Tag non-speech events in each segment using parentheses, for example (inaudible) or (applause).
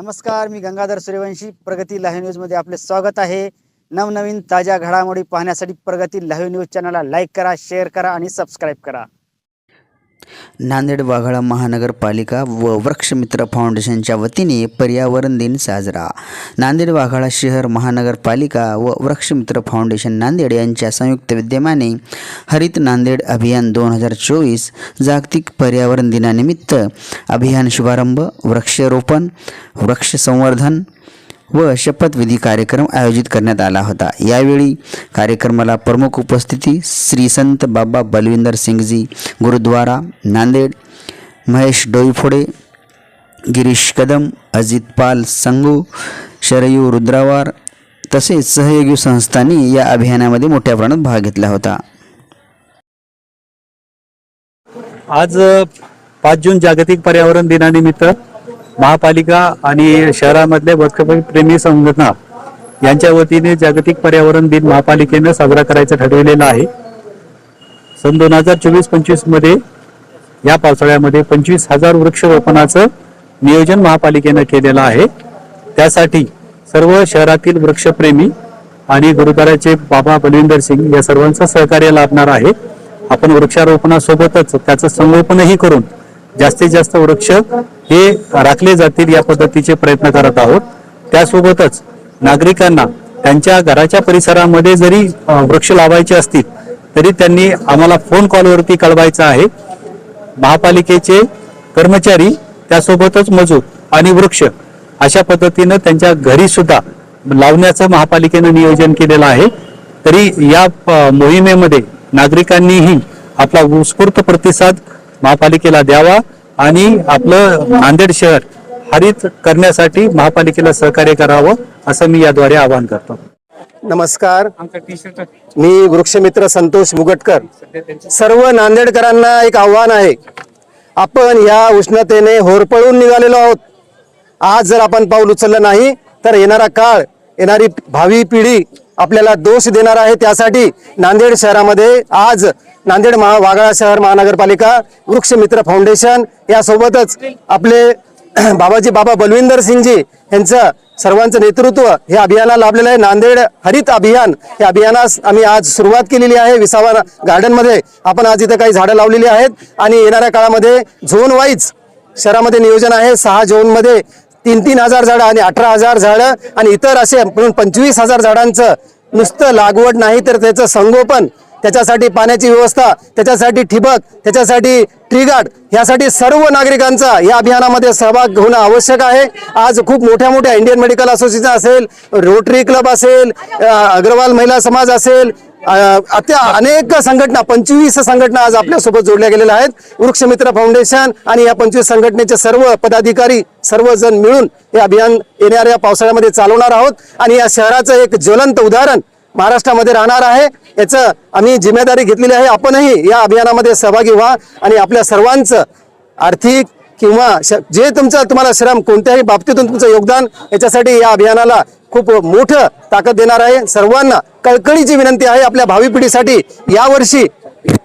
नमस्कार मी गंगाधर सूर्यवंशी. प्रगती लाईव्ह न्यूजमध्ये आपले स्वागत आहे. नवनवीन ताज्या घडामोडी पाहण्यासाठी प्रगती लाईव्ह न्यूज चॅनलला लाईक करा शेअर करा आणि सबस्क्राईब करा. नांदेड वाघाळा महानगरपालिका व वृक्षमित्र फाउंडेशनच्या वतीने पर्यावरण दिन साजरा. नांदेड वाघाळा शहर महानगरपालिका व वृक्षमित्र फाउंडेशन नांदेड यांच्या संयुक्त विद्यमाने हरित नांदेड अभियान दोन हजार चोवीस जागतिक पर्यावरण दिनानिमित्त अभियान शुभारंभ वृक्षारोपण वृक्ष संवर्धन व शपथविधी कार्यक्रम आयोजित करण्यात आला होता. यावेळी कार्यक्रमाला प्रमुख उपस्थिती श्री संत बाबा बलविंदर सिंगजी गुरुद्वारा नांदेड महेश डोईफोडे गिरीश कदम अजित पाल संगू शरयू रुद्रावार तसेच सहयोगी संस्थांनी या अभियानामध्ये मोठ्या प्रमाणात भाग घेतला होता. आज पाच जून जागतिक पर्यावरण दिनानिमित्त महापालिका आणि शहरामधले वृक्षप्रेमी संघटना यांच्या वतीने जागतिक पर्यावरण दिन महापालिकेनं साजरा करायचं ठरवलेलं आहे. सन दोन हजार चोवीस पंचवीसमध्ये या पावसाळ्यामध्ये पंचवीस हजार वृक्षरोपणाचं नियोजन महापालिकेनं केलेलं आहे. त्यासाठी सर्व शहरातील वृक्षप्रेमी आणि गुरुद्वाराचे बाबा बलविंदर सिंग या सर्वांचं सहकार्य लाभणार आहे. आपण वृक्षारोपणासोबतच त्याचं संगोपनही करून जास्तीत जास्त वृक्ष हे राखले जातील या पद्धतीचे प्रयत्न करत आहोत. त्यासोबतच नागरिकांना त्यांच्या घराच्या परिसरामध्ये जरी वृक्ष लावायचे असतील तरी त्यांनी आम्हाला फोन कॉलवरती कळवायचं आहे. महापालिकेचे कर्मचारी त्यासोबतच मजूर आणि वृक्ष अशा पद्धतीनं त्यांच्या घरी सुद्धा लावण्याचं महापालिकेनं नियोजन केलेलं आहे. तरी या मोहिमेमध्ये नागरिकांनीही आपला उत्स्फूर्त प्रतिसाद महापालिकेला द्यावा आणि आपलं नांदेड शहर हरित करण्यासाठी महापालिकेला सहकार्य करावं असं मी याद्वारे आवाहन करतो. नमस्कार. मी वृक्षमित्र संतोष मुगटकर. सर्व नांदेडकरांना एक आव्हान आहे. आपण या उष्णतेने होरपळून निघालेलो आहोत. आज जर आपण पाऊल उचललं नाही तर येणारा काळ येणारी भावी पिढी आपल्याला दोष देणार आहे. त्यासाठी नांदेड शहरामध्ये आज नांदेड महा वाघाळा शहर महानगरपालिका वृक्षमित्र फाउंडेशन यासोबतच आपले (clears throat) बाबाजी बाबा बलविंदर सिंगजी यांचं सर्वांचं नेतृत्व हे अभियानाला लाभलेलं आहे. नांदेड हरित अभियान या अभियानास आम्ही आज सुरुवात केलेली आहे. विसावा गार्डनमध्ये आपण आज इथं काही झाडं लावलेली आहेत. आणि येणाऱ्या काळामध्ये झोन वाईज शहरामध्ये नियोजन आहे. सहा झोनमध्ये तीन तीन हजार झाडं आणि अठरा हजार झाडं आणि इतर असे म्हणून पंचवीस हजार झाडांचं नुसतं लागवड नाही तर त्याचं संगोपन त्याच्यासाठी पाण्याची व्यवस्था त्याच्यासाठी ठिबक त्याच्यासाठी ट्रीगार्ड यासाठी सर्व नागरिकांचा या अभियानामध्ये सहभाग होणं आवश्यक आहे. आज खूप मोठ्या मोठ्या इंडियन मेडिकल असोसिएशन असेल रोटरी क्लब असेल अग्रवाल महिला समाज असेल आता अनेक संघटना पंचवीस संघटना आज आपल्यासोबत जोडल्या गेलेल्या आहेत. वृक्षमित्र फाउंडेशन आणि या पंचवीस संघटनेचे सर्व पदाधिकारी सर्वजण मिळून हे अभियान येणाऱ्या पावसाळ्यामध्ये चालवणार आहोत. आणि या शहराचं एक ज्वलंत उदाहरण महाराष्ट्रामध्ये राहणार आहे. याचं आम्ही जिम्मेदारी घेतलेली आहे. आपणही या अभियानामध्ये सहभागी व्हा आणि आपल्या सर्वांचं आर्थिक किंवा श- जे तुमचं तुम्हाला श्रम कोणत्याही बाबतीतून तुमचं योगदान याच्यासाठी या अभियानाला खूप मोठं ताकद देणार आहे. सर्वांना कळकळीची विनंती आहे आपल्या भावी पिढीसाठी. यावर्षी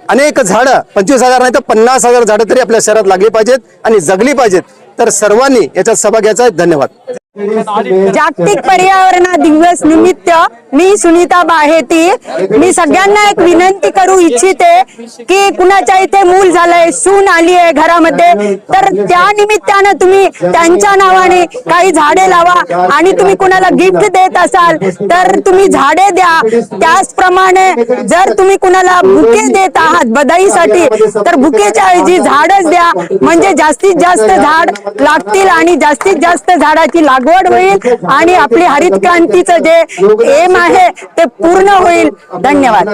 अनेक झाडं पंचवीस हजार नाही तर पन्नास हजार झाडं तरी आपल्या शहरात लागली पाहिजेत आणि जगली पाहिजेत. तर सर्वांनी याच्यात सहभाग घ्यायचा आहे. धन्यवाद. जागतिक पर्यावरण दिवस निमित्त मी सुनीता बाहेती. मी सगळ्यांना एक विनंती करू इच्छिते की कुणाच्या इथे मूल झालंय सून आली आहे घरामध्ये तर त्या निमित्तानं तुम्ही त्यांच्या नावाने काही झाडे लावा आणि तुम्ही कुणाला गिफ्ट देत असाल तर तुम्ही झाडे द्या. त्याचप्रमाणे जर तुम्ही कुणाला बुके देत आहात बधाईसाठी तर बुकेच्या ऐवजी झाडच द्या. म्हणजे जास्तीत जास्त झाड लागतील आणि जास्तीत जास्त झाडाची लागवड होईल आणि आपली हरित क्रांतीचं जे एम आहे ते पूर्ण होईल. धन्यवाद.